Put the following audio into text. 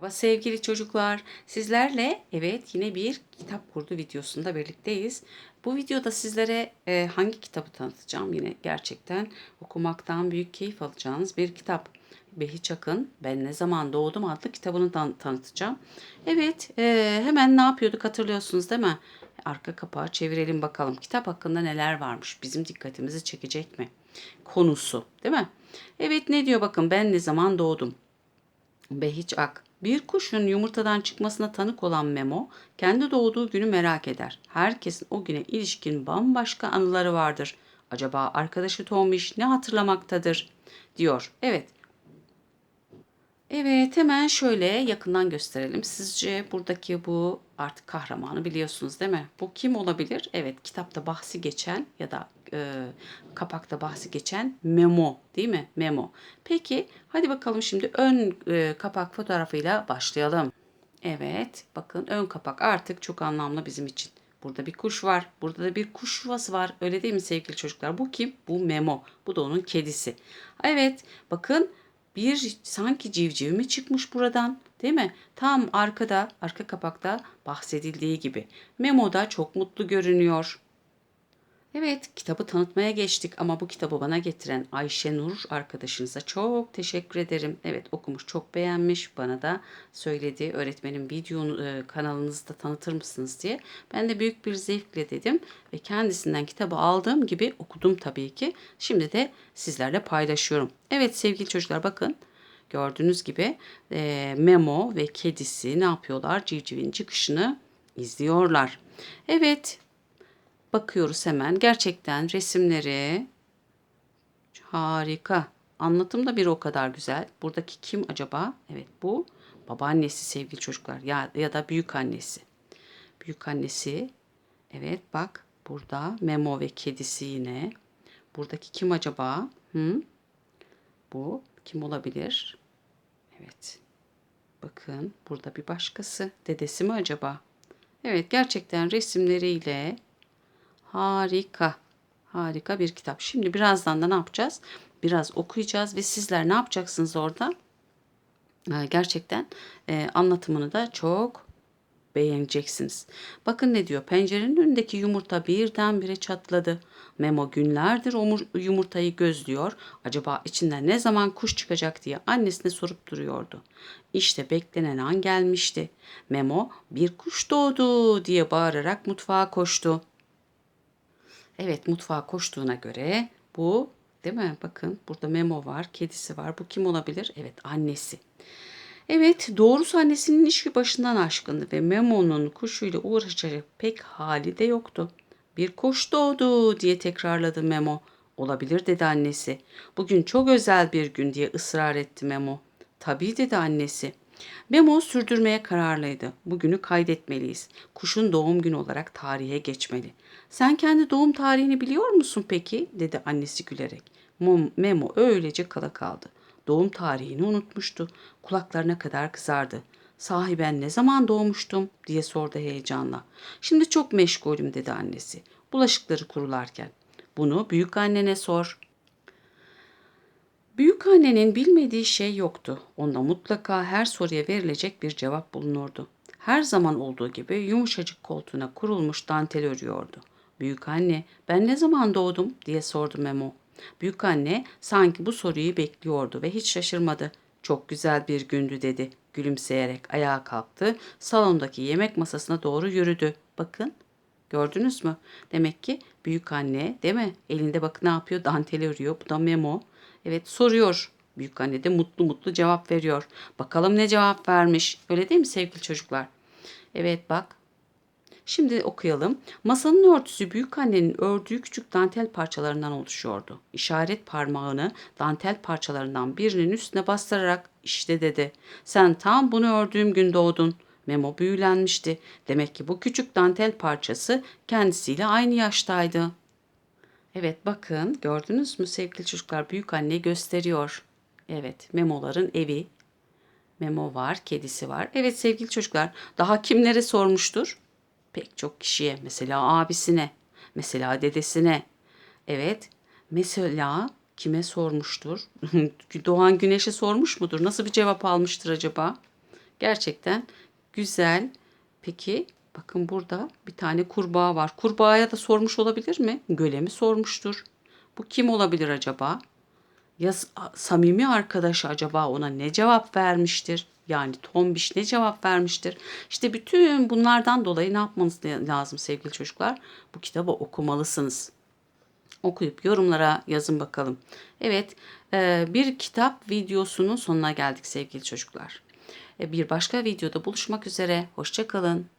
Merhaba sevgili çocuklar. Sizlerle evet yine bir kitap kurdu videosunda birlikteyiz. Bu videoda sizlere e, hangi kitabı tanıtacağım? Yine gerçekten okumaktan büyük keyif alacağınız bir kitap. Behi Çakın Ben Ne Zaman Doğdum adlı kitabını tan- tanıtacağım. Evet e, hemen ne yapıyorduk hatırlıyorsunuz değil mi? Arka kapağı çevirelim bakalım. Kitap hakkında neler varmış? Bizim dikkatimizi çekecek mi? Konusu değil mi? Evet ne diyor bakın ben ne zaman doğdum? Behiç Ak. Bir kuşun yumurtadan çıkmasına tanık olan Memo, kendi doğduğu günü merak eder. Herkesin o güne ilişkin bambaşka anıları vardır. Acaba arkadaşı Tombiş ne hatırlamaktadır? diyor. Evet. Evet hemen şöyle yakından gösterelim. Sizce buradaki bu artık kahramanı biliyorsunuz değil mi? Bu kim olabilir? Evet kitapta bahsi geçen ya da e, kapakta bahsi geçen Memo değil mi? Memo. Peki hadi bakalım şimdi ön e, kapak fotoğrafıyla başlayalım. Evet bakın ön kapak artık çok anlamlı bizim için. Burada bir kuş var. Burada da bir kuş yuvası var. Öyle değil mi sevgili çocuklar? Bu kim? Bu Memo. Bu da onun kedisi. Evet bakın bir sanki civciv mi çıkmış buradan değil mi? Tam arkada, arka kapakta bahsedildiği gibi. Memo da çok mutlu görünüyor. Evet, kitabı tanıtmaya geçtik ama bu kitabı bana getiren Ayşe Nur arkadaşınıza çok teşekkür ederim. Evet, okumuş, çok beğenmiş. Bana da söyledi, öğretmenim videonu e, kanalınızda tanıtır mısınız diye. Ben de büyük bir zevkle dedim ve kendisinden kitabı aldığım gibi okudum tabii ki. Şimdi de sizlerle paylaşıyorum. Evet sevgili çocuklar bakın. Gördüğünüz gibi e, Memo ve kedisi ne yapıyorlar? Civcivin çıkışını izliyorlar. Evet Bakıyoruz hemen. Gerçekten resimleri harika. Anlatım da bir o kadar güzel. Buradaki kim acaba? Evet bu babaannesi sevgili çocuklar ya, ya da büyük annesi. Büyük annesi. Evet bak burada Memo ve kedisi yine. Buradaki kim acaba? Hı? Bu kim olabilir? Evet. Bakın burada bir başkası. Dedesi mi acaba? Evet gerçekten resimleriyle Harika. Harika bir kitap. Şimdi birazdan da ne yapacağız? Biraz okuyacağız ve sizler ne yapacaksınız orada? Ee, gerçekten e, anlatımını da çok beğeneceksiniz. Bakın ne diyor? Pencerenin önündeki yumurta birdenbire çatladı. Memo günlerdir yumurtayı gözlüyor. Acaba içinden ne zaman kuş çıkacak diye annesine sorup duruyordu. İşte beklenen an gelmişti. Memo bir kuş doğdu diye bağırarak mutfağa koştu. Evet mutfağa koştuğuna göre bu değil mi? Bakın burada Memo var, kedisi var. Bu kim olabilir? Evet annesi. Evet doğrusu annesinin işi başından aşkındı ve Memo'nun kuşuyla uğraşacak pek hali de yoktu. Bir kuş doğdu diye tekrarladı Memo. Olabilir dedi annesi. Bugün çok özel bir gün diye ısrar etti Memo. Tabii dedi annesi. Memo sürdürmeye kararlıydı. Bugünü kaydetmeliyiz. Kuşun doğum günü olarak tarihe geçmeli. Sen kendi doğum tarihini biliyor musun peki? dedi annesi gülerek. Memo öylece kala kaldı. Doğum tarihini unutmuştu. Kulaklarına kadar kızardı. Sahi ben ne zaman doğmuştum diye sordu heyecanla. Şimdi çok meşgulüm dedi annesi. Bulaşıkları kurularken. Bunu büyük annene sor. Büyük annenin bilmediği şey yoktu. Onda mutlaka her soruya verilecek bir cevap bulunurdu. Her zaman olduğu gibi yumuşacık koltuğuna kurulmuş dantel örüyordu. Büyük anne, ben ne zaman doğdum diye sordu Memo. Büyük anne sanki bu soruyu bekliyordu ve hiç şaşırmadı. Çok güzel bir gündü dedi. Gülümseyerek ayağa kalktı. Salondaki yemek masasına doğru yürüdü. Bakın gördünüz mü? Demek ki büyük anne değil mi? Elinde bak ne yapıyor? Dantel örüyor. Bu da Memo. Evet soruyor. Büyük anne de mutlu mutlu cevap veriyor. Bakalım ne cevap vermiş. Öyle değil mi sevgili çocuklar? Evet bak. Şimdi okuyalım. Masanın örtüsü büyük annenin ördüğü küçük dantel parçalarından oluşuyordu. İşaret parmağını dantel parçalarından birinin üstüne bastırarak işte dedi. Sen tam bunu ördüğüm gün doğdun. Memo büyülenmişti. Demek ki bu küçük dantel parçası kendisiyle aynı yaştaydı. Evet bakın gördünüz mü sevgili çocuklar büyük anne gösteriyor. Evet memoların evi. Memo var, kedisi var. Evet sevgili çocuklar daha kimlere sormuştur? Pek çok kişiye. Mesela abisine, mesela dedesine. Evet mesela kime sormuştur? Doğan Güneş'e sormuş mudur? Nasıl bir cevap almıştır acaba? Gerçekten güzel. Peki bakın burada bir tane kurbağa var. Kurbağaya da sormuş olabilir mi? Göle mi sormuştur? Bu kim olabilir acaba? Ya samimi arkadaşı acaba ona ne cevap vermiştir? Yani tombiş ne cevap vermiştir? İşte bütün bunlardan dolayı ne yapmanız la- lazım sevgili çocuklar? Bu kitabı okumalısınız. Okuyup yorumlara yazın bakalım. Evet, bir kitap videosunun sonuna geldik sevgili çocuklar. Bir başka videoda buluşmak üzere. Hoşça kalın.